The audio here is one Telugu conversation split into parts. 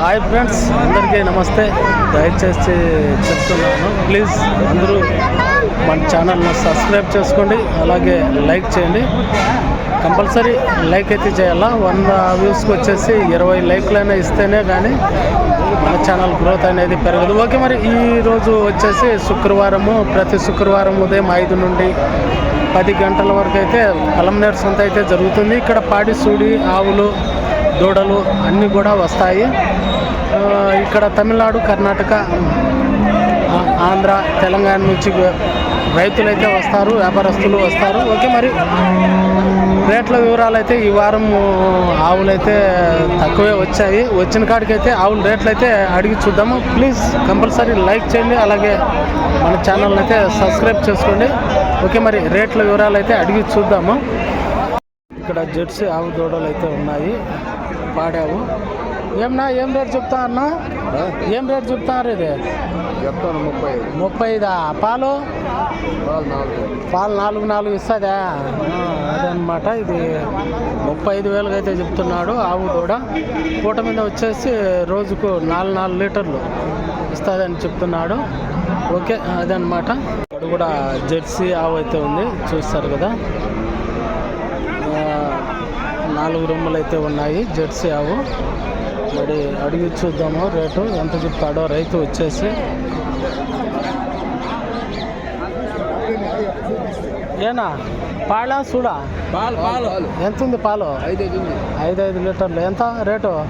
హాయ్ ఫ్రెండ్స్ అందరికీ నమస్తే. దయచేసి చెప్తున్నాను. ప్లీజ్ అందరూ మన ఛానల్ను సబ్స్క్రైబ్ చేసుకోండి అలాగే లైక్ చేయండి. కంపల్సరీ లైక్ అయితే చేయాలా? వంద వ్యూస్కి వచ్చేసి ఇరవై లైక్లైనా ఇస్తేనే కానీ మన ఛానల్ గ్రోత్ అనేది పెరగదు. ఓకే మరి ఈరోజు వచ్చేసి శుక్రవారము. ప్రతి శుక్రవారం ఉదయం ఐదు నుండి పది గంటల వరకు అయితే పలంనేరు సంత అయితే జరుగుతుంది. ఇక్కడ పాడి సూడి ఆవులు దూడలు అన్నీ కూడా వస్తాయి. ఇక్కడ తమిళనాడు కర్ణాటక ఆంధ్ర తెలంగాణ నుంచి రైతులు అయితే వస్తారు వ్యాపారస్తులు వస్తారు. ఓకే మరి రేట్ల వివరాలు అయితే ఈ వారం ఆవులు అయితే తక్కువే వచ్చాయి. వచ్చిన కాడికి అయితే ఆవుల రేట్లు అయితే అడిగి చూద్దాము. ప్లీజ్ కంపల్సరీ లైక్ చేయండి. అలాగే మన ఛానల్ని అయితే సబ్స్క్రైబ్ చేసుకోండి. ఓకే మరి రేట్ల వివరాలు అయితే అడిగి చూద్దాము. ఇక్కడ జెర్సీ ఆవు దూడలు అయితే ఉన్నాయి. పాడావు? ఏమన్నా ఏం రేట్ చెప్తా అన్నా? ఏం రేట్ చెప్తారు ఇది? చెప్తాను ముప్పై ముప్పై ఐదా పాలు? పాలు నాలుగు. నాలుగు ఇస్తుందా? అదనమాట ఇది ముప్పై ఐదు వేలుగా అయితే చెప్తున్నాడు ఆవు దూడ. పూట మీద వచ్చేసి రోజుకు నాలుగు నాలుగు లీటర్లు ఇస్తుందని చెప్తున్నాడు. ఓకే అదనమాట ఇక్కడ కూడా జెర్సీ ఆవు అయితే ఉంది చూస్తారు కదా. నాలుగు రొమ్ములు అయితే ఉన్నాయి. జెర్సీ ఆవు. మరి అడిగి చూద్దాము రేటు. ఎంత చెప్తాడో రైతు వచ్చేసి. ఏనా? పాలా చూడా పాలు పాలు. ఎంత ఉంది పాలు? ఐదు ఐదు ఐదు లీటర్లు. ఎంత రేటు?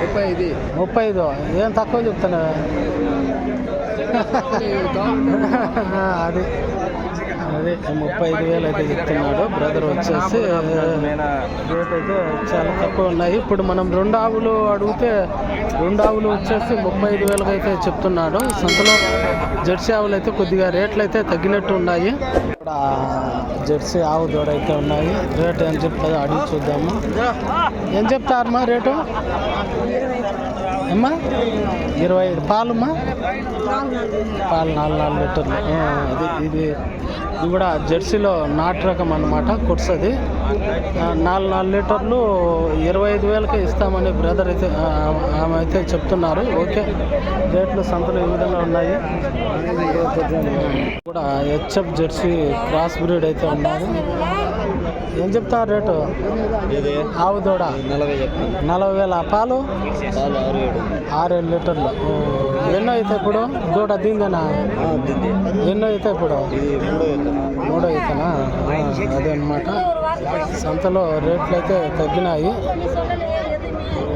ముప్పై ఐదు ముప్పై ఐదు ఏం తక్కువ చెప్తాను అదే. ముప్పై ఐదు వేలు అయితే చెప్తున్నాడు. బ్రదర్ వచ్చేసి రేట్ అయితే చాలా తక్కువ ఉన్నాయి. ఇప్పుడు మనం రెండు ఆవులు అడిగితే రెండు ఆవులు వచ్చేసి ముప్పై ఐదు వేలకు అయితే చెప్తున్నాడు. సంతలో జెర్సీ ఆవులు అయితే కొద్దిగా రేట్లు అయితే తగ్గినట్టు ఉన్నాయి. ఇక్కడ జెర్సీ ఆవు దూడ అయితే ఉన్నాయి. రేట్ ఏం చెప్తుందో అడిగి చూద్దాము. ఏం చెప్తారమ్మా రేటు? అమ్మా ఇరవై ఐదు. పాలమ్మా? పాలు నాలుగు నాలుగు లీటర్లు. ఇది ఇది ఇది కూడా జెర్సీలో నాటు రకం అనమాట కుర్సది నాలుగు నాలుగు లీటర్లు ఇరవై ఐదు వేలకే ఇస్తామని బ్రదర్ అయితే ఆమె అయితే చెప్తున్నారు. ఓకే రేట్లు సంతలు ఈ విధంగా ఉన్నాయి. కూడా హెచ్ఎఫ్ జెర్సీ క్రాస్ బ్రీడ్ అయితే ఉన్నారు. ఏం చెప్తారు రేటు? ఆవు దూడ నలభై వేల పాలు? పాలు ఆరు ఏడు. ఆరు ఏడు లీటర్లు ఎన్నో అయితే ఇప్పుడు? దూడ దీందేనా? ఎన్నో అయితే ఇప్పుడు? మూడో అయితేనా? అదే అనమాట సంతలో రేట్లు అయితే తగ్గినాయి.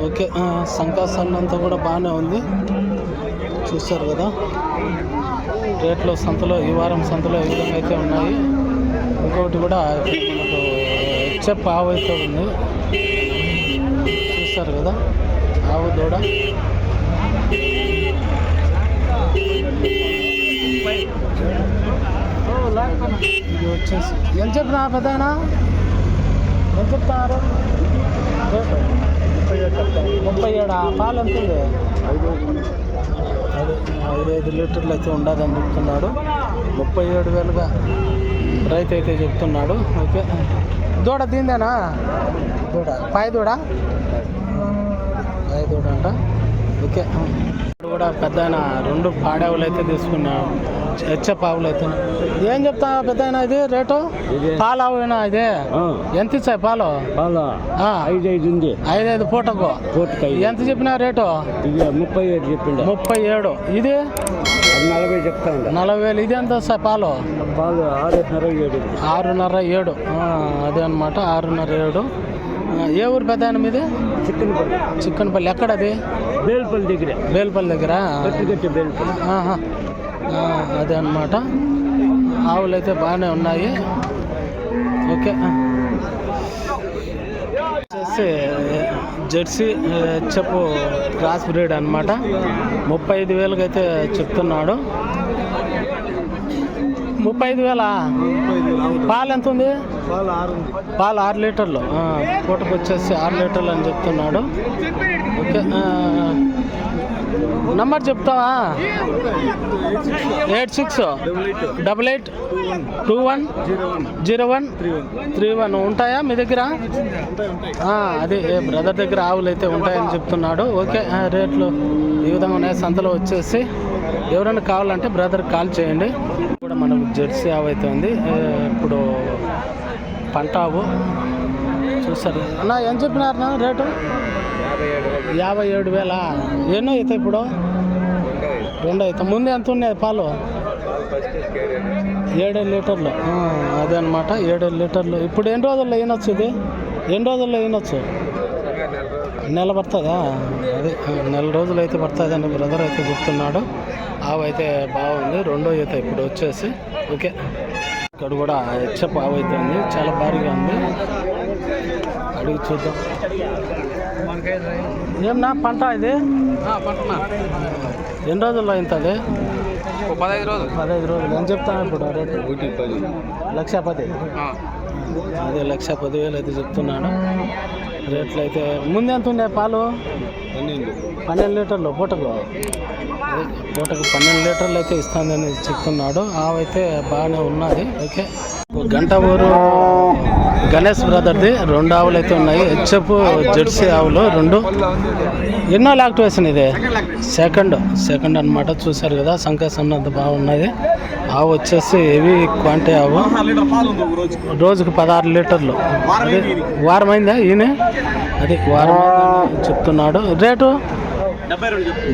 ఓకే ఆ, సంకాసన్ అంతా కూడా బాగానే ఉంది. చూస్తారు కదా. రేట్లు సంతలో ఈ వారం సంతలో ఈ విధంగా అయితే ఉన్నాయి. ఇంకొకటి కూడా మనకు హెచ్ఎఫ్ ఆవు అయితే ఉంది. చూస్తారు కదా. ఆవు దూడ. ఇది వచ్చేసి ఎంత చెప్పినా పెద్దనా ఎంత చెప్తారు ముప్పై ఏడా పాలు ఎంత ఉంది ఐదు ఐదు లీటర్లు అయితే ఉండదని చెప్తున్నాడు ముప్పై ఏడు వేలుగా రైతు అయితే చెప్తున్నాడు ఓకే దూడ దీందేనా దూడ పాయ దూడ పాయ దూడ అంట ఓకే. ఇప్పుడు కూడా పెద్ద ఆయన రెండు పాడావులు అయితే తీసుకున్నాం. ఆవులు అయితే. ఏం చెప్తా పెద్ద ఇది? రేటు. పాలు ఆవునా ఇదే? ఎంత ఇచ్చాయి పాలు? ఐదు ఐదు ఉంది. ఐదైదు పూటకు. ఎంత చెప్పిన రేటు? ముప్పై ఏడు చెప్పిండ. ముప్పై ఏడు ఇది నలభై చెప్తా నలభై వేలు ఇది ఎంత వస్తాయి పాలు? పాలు ఆరున్నర ఏడు. ఆరున్నర ఏడు. అదే అనమాట ఆరున్నర ఏడు. ఏ ఊరు పెద్ద ఆయన మీది చిక్కనపల్లి. ఎక్కడది? బేల్పల్లి దగ్గర. బేల్పల్లి దగ్గర. బేల్పల్లి. ఆ, అదే అనమాట ఆవులు అయితే బాగానే ఉన్నాయి. ఓకే. వచ్చేసి జెర్సీ చెప్పు క్రాస్ బ్రీడ్ అనమాట ముప్పై ఐదు వేలకు అయితే చెప్తున్నాడు ముప్పై ఐదు వేలా పాలు ఎంత ఉంది పాలు ఆరు పాలు ఆరు లీటర్లు. పూటకు వచ్చేసి ఆరు లీటర్లు అని చెప్తున్నాడు. ఓకే నంబర్ చెప్తావా? Eight six double eight two one zero one three one ఉంటాయా మీ దగ్గర? అదే బ్రదర్ దగ్గర ఆవులు అయితే ఉంటాయని చెప్తున్నాడు. ఓకే రేట్లు ఈ విధంగా ఉన్నాయి. సంతలో వచ్చేసి ఎవరైనా కావాలంటే బ్రదర్ కాల్ చేయండి. కూడా మనకు జెర్సీ ఆవు అయితే ఉంది. ఇప్పుడు పంట ఆవు చూసారు అన్న ఏం చెప్పినారు నా రేటు? యాభై ఏడు వేల? ఎన్నో అవుతాయి ఇప్పుడు? రెండు అవుతాయి ముందు ఎంత ఉన్నాయి పాలు? ఏడు లీటర్లు. అదే అనమాట ఏడు లీటర్లు. ఇప్పుడు ఎన్ని రోజుల్లో అయినొచ్చు ఇది? ఎన్ని రోజుల్లో అయినొచ్చు? నెల పడుతుందా? అదే నెల రోజులు అయితే పడుతుంది అని బ్రదర్ అయితే చెప్తున్నాడు. ఆవు అయితే బాగుంది. రెండో అవుతాయి ఇప్పుడు వచ్చేసి. ఓకే. ఇక్కడ కూడా హెచ్చప్ ఆవు అయితే ఉంది చాలా భారీగా ఉంది. అడిగి చూద్దాం. ఏమన్నా పంట ఇది? ఎన్ని రోజుల్లో అవుతుంది పదహైదు రోజులు. పదహైదు రోజులు. ఏం చెప్తాను ఇప్పుడు రేటు? లక్ష పది. అదే లక్ష పదివేలు అయితే చెప్తున్నాడు రేట్లు అయితే ముందు ఎంత ఉన్నాయి పాలు? పన్నెండు. లీటర్లు పూటకు పూటకు పన్నెండు లీటర్లు అయితే ఇస్తుందని చెప్తున్నాడు. ఆవైతే బాగానే ఉన్నది. ఓకే. గంట ఊరు. గణేష్ బ్రదర్ది రెండు ఆవులు అయితే ఉన్నాయి. హెచ్ఎఫ్ జెర్సీ ఆవులు రెండు. ఎన్నో లాక్టివేషన్ ఇది? సెకండ్. సెకండ్ అన్నమాట. చూశారు కదా సంకేతం అంత బాగున్నది ఆవు వచ్చేసి హెవీ క్వాంటిటీ ఆవు. రోజుకు పదహారు లీటర్లు. వారం అయిందా ఈయన? అది వారం చెప్తున్నాడు. రేటు?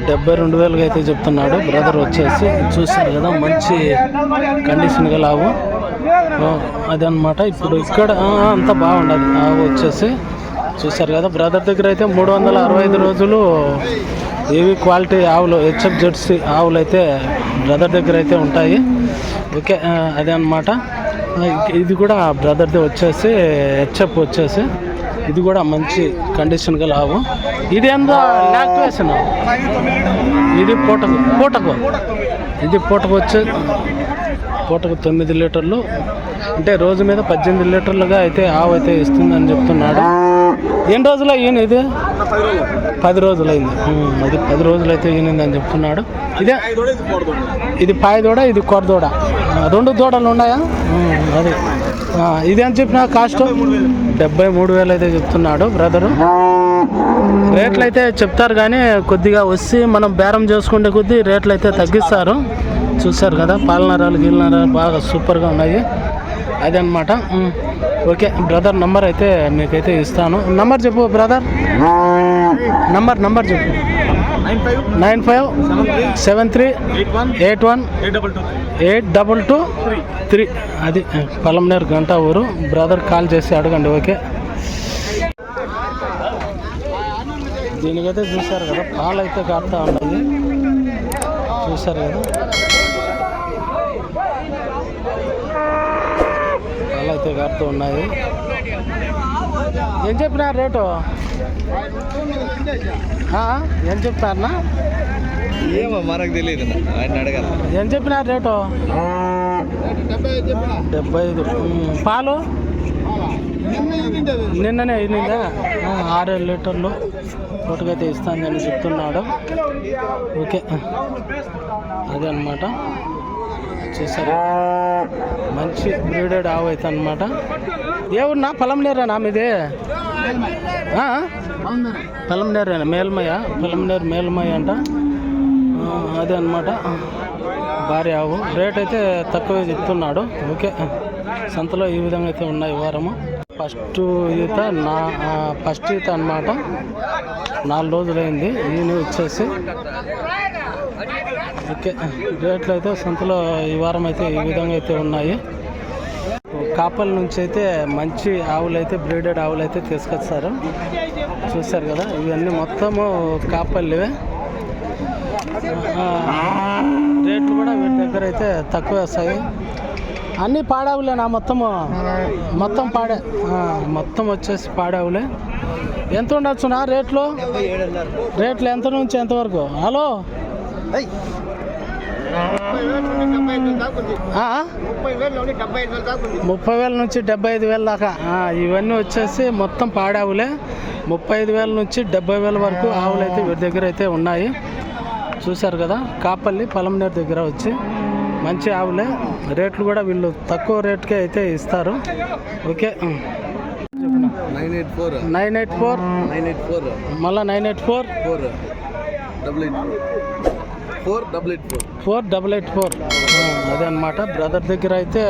డెబ్బై రెండు వేలుగా అయితే చెప్తున్నాడు. బ్రదర్ వచ్చేసి చూశారు కదా మంచి కండిషన్ గల ఆవు. అదనమాట ఇప్పుడు ఇక్కడ అంతా బాగుండదు ఆవు వచ్చేసి చూశారు కదా బ్రదర్ దగ్గర అయితే మూడు వందల అరవై ఐదు రోజులు ఏవి క్వాలిటీ ఆవులు హెచ్ఎఫ్ జెర్సీ ఆవులు అయితే బ్రదర్ దగ్గర అయితే ఉంటాయి. ఓకే అదే అనమాట ఇది కూడా బ్రదర్ది వచ్చేసి హెచ్ఎఫ్ వచ్చేసి ఇది కూడా మంచి కండిషన్ గల ఆవు. ఇది ఎంత? లాక్టివేషన్ ఇది పూటకు పూటకు. ఇది పూటకు వచ్చే పూటకు తొమ్మిది లీటర్లు అంటే రోజు మీద పద్దెనిమిది లీటర్లుగా అయితే ఆవు అయితే ఇస్తుందని చెప్తున్నాడు. ఎన్ని రోజులు అయ్యింది ఇది? పది రోజులు అయింది అది పది రోజులు అయితే అని చెప్తున్నాడు. ఇదే ఇది పాయ దూడ ఇది కొర దూడ రెండు దూడలు ఉన్నాయా? అదే. అది ఇది అని చెప్పిన కాస్ట్? డెబ్బై మూడు వేలు అయితే చెప్తున్నాడు బ్రదరు. రేట్లు అయితే చెప్తారు కానీ కొద్దిగా వచ్చి మనం బేరం చేసుకుంటే కొద్దీ రేట్లు అయితే తగ్గిస్తారు. చూశారు కదా పాలనరాలు గీలనరాలు బాగా సూపర్గా ఉన్నాయి. అదే ఓకే బ్రదర్ నంబర్ అయితే మీకైతే ఇస్తాను. నంబర్ చెప్పు బ్రదర్. నంబర్ నంబర్ చెప్పు. Nine five seven three eight one eight one eight double two three. అది పలంనేరు గంట ఊరు. బ్రదర్ కాల్ చేసి అడగండి ఓకే? దీనికైతే చూశారు కదా పాలు అయితే కాస్తా ఉన్నది. చూశారు కదా? కారుతూ ఉన్నాయి. ఏం చెప్పినారు రేటు? ఏం చెప్తారన్నా ఏమో మనకు తెలియదు ఆయన అడగాలి. ఏం చెప్పినారు రేటు? డెబ్బై ఐదు. పాలు? నిన్ననే అయినిందా? ఆ, ఆరేడు లీటర్లు. పూటకైతే ఇస్తానని చెప్తున్నాడు. ఓకే. అదే అనమాట చూసారు మంచి బ్రీడెడ్ ఆవు అయితే అనమాట నా పొలం నేరేనా మీది? మీదే పొలం నేరేనా మేల్మయ్య? పొలం నేరు మేల్మయ్య అంట. అదే అనమాట భారీ ఆవు. రేట్ అయితే తక్కువే చెప్తున్నాడు. ఓకే. సంతలో ఈ విధంగా అయితే ఉన్నాయి వారము ఫస్ట్ ఈత నా ఫస్ట్ ఈత అనమాట నాలుగు రోజులైంది. ఈయన వచ్చేసి ఓకే రేట్లు అయితే సంతలో ఈ వారం అయితే ఈ విధంగా అయితే ఉన్నాయి. కాపల నుంచి అయితే మంచి ఆవులు అయితే బ్రీడెడ్ ఆవులు అయితే తీసుకొస్తారు చూశారు కదా ఇవన్నీ మొత్తము కాపల్లివే. రేట్లు కూడా వీటి దగ్గర అయితే తక్కువ వస్తాయి. అన్నీ పాడావులేనా మొత్తము? మొత్తం పాడే మొత్తం వచ్చేసి పాడావులే. ఎంత ఉండొచ్చునా రేట్లు? రేట్లు ఎంత నుంచి ఎంతవరకు హలో? ముప్పై వేల నుంచి డెబ్బై ఐదు వేల దాకా. ఆ, ఇవన్నీ వచ్చేసి మొత్తం పాడావులే. ముప్పై ఐదు వేల నుంచి డెబ్బై వేల వరకు ఆవులు అయితే వీరి దగ్గర అయితే ఉన్నాయి. చూశారు కదా కాపల్లి పలంనేరు దగ్గర వచ్చి మంచి ఆవులే. రేట్లు కూడా వీళ్ళు తక్కువ రేట్కే అయితే ఇస్తారు. Okay nine eight four. Nine eight four. Nine eight four. మళ్ళీ nine eight four. Four. Double eight. Four double eight four. Four double eight four. అదే అనమాట బ్రదర్ దగ్గర అయితే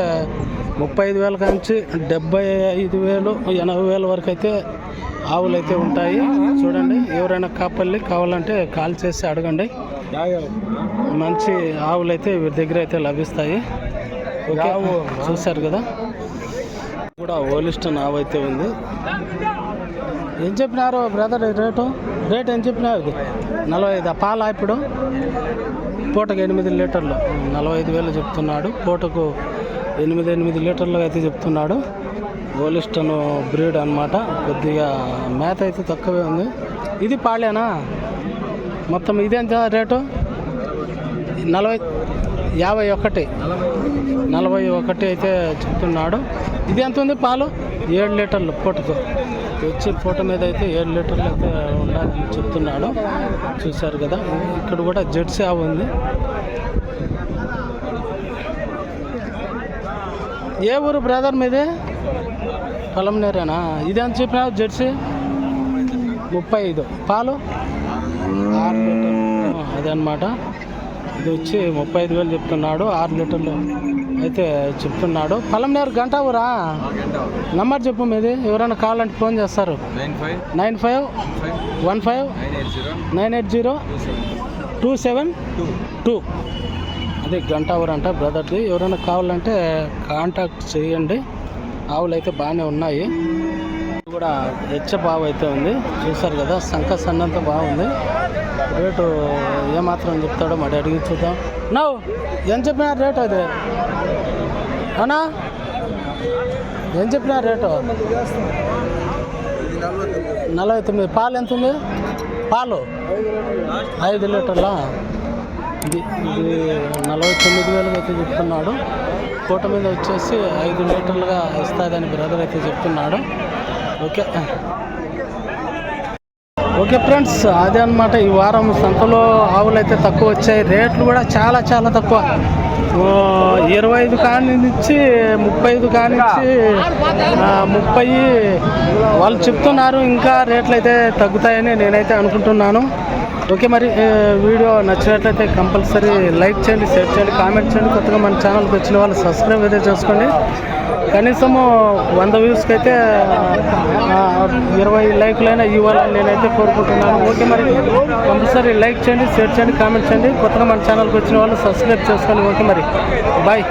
ముప్పై ఐదు వేల నుంచి డెబ్బై ఐదు వేలు ఎనభై వేల వరకు అయితే ఆవులు అయితే ఉంటాయి. చూడండి ఎవరైనా కాపల్లి కావాలంటే కాల్ చేసి అడగండి. మంచి ఆవులు అయితే వీరి దగ్గర అయితే లభిస్తాయి. ఓకే చూశారు కదా? కూడా ఓలిస్టన్ ఆవు అయితే ఉంది. ఏం చెప్పినారు బ్రదర్ రేటు? రేట్ ఏం చెప్పినారు? ఇది నలభై ఐదు. పాల ఇప్పుడు? పూటకు ఎనిమిది లీటర్లు. నలభై ఐదు వేలు చెప్తున్నాడు. పూటకు ఎనిమిది ఎనిమిది లీటర్లు అయితే చెప్తున్నాడు. గోలిస్టన్ బ్రీడ్ అన్నమాట. కొద్దిగా మేత అయితే తక్కువే ఉంది. ఇది పాలేనా? మొత్తం ఇదేంత రేటు? నలభై యాభై ఒకటి. నలభై ఒకటి అయితే చెప్తున్నాడు. ఇది ఎంత ఉంది పాలు? ఏడు లీటర్లు పూటకు వచ్చి పూట మీద అయితే ఏడు లీటర్లు అయితే ఉండాలని చెప్తున్నాడు. చూశారు కదా? ఇక్కడ కూడా జెర్సీ ఆవు ఉంది. ఏ ఊరు బ్రదర్ మీది? పొలంనేరేనా ఇది ఎంత చెప్పినా జెర్సీ ముప్పై ఐదు. పాలు? ఆరు లీటర్లు. అదే ఇది వచ్చి ముప్పై ఐదు వేలు చెప్తున్నాడు ఆరు లీటర్లు అయితే చెప్తున్నాడు. పొలంనేరు గంట ఊరా నంబర్ చెప్పు మీది. ఎవరైనా కావాలంటే ఫోన్ చేస్తారు. Nine five one five nine eight zero two seven two. అది గంట ఊరు అంట బ్రదర్ది. ఎవరైనా కావాలంటే కాంటాక్ట్ చేయండి. ఆవులు అయితే బాగానే ఉన్నాయి. కూడా హెచ్చ బావ అయితే ఉంది. చూసారు కదా సంఖ సన్నంత బాగుంది. రేటు ఏమాత్రం చెప్తాడో మరి అడిగి చూద్దాం. నవ్వు ఏం చెప్పిన రేటు అది? అవునా? ఏం చెప్పిన రేటు? నలభై తొమ్మిది. పాలు ఎంత ఉంది? పాలు? ఐదు లీటర్లా? ఇది ఇది నలభై తొమ్మిది వేలుగా అయితే చెప్తున్నాడు. కోట మీద వచ్చేసి ఐదు లీటర్లుగా ఇస్తుందని బ్రదర్ అయితే చెప్తున్నాడు. ఓకే. ఓకే ఫ్రెండ్స్ అదే అనమాట ఈ వారం సంతలో ఆవులు అయితే తక్కువ వచ్చాయి. రేట్లు కూడా చాలా చాలా తక్కువ. ఇరవై ఐదు కాని నుంచి ముప్పై ఐదు కానించి ముప్పై వాళ్ళు చెప్తున్నారు. ఇంకా రేట్లు అయితే తగ్గుతాయని నేనైతే అనుకుంటున్నాను. ఓకే మరి వీడియో నచ్చినట్లయితే కంపల్సరీ లైక్ చేయండి షేర్ చేయండి కామెంట్ చేయండి. కొత్తగా మన ఛానల్కి వచ్చిన వాళ్ళు సబ్స్క్రైబ్ అయితే చేసుకోండి. కనీసము వంద వ్యూస్కి అయితే ఇరవై లైక్లైనా ఇవ్వాలని నేనైతే కోరుకుంటున్నాను. ఓకే మరి కంపల్సరీ లైక్ చేయండి షేర్ చేయండి కామెంట్ చేయండి. కొత్తగా మన ఛానల్కి వచ్చిన వాళ్ళు సబ్స్క్రైబ్ చేసుకోండి. ఓకే మరి బాయ్.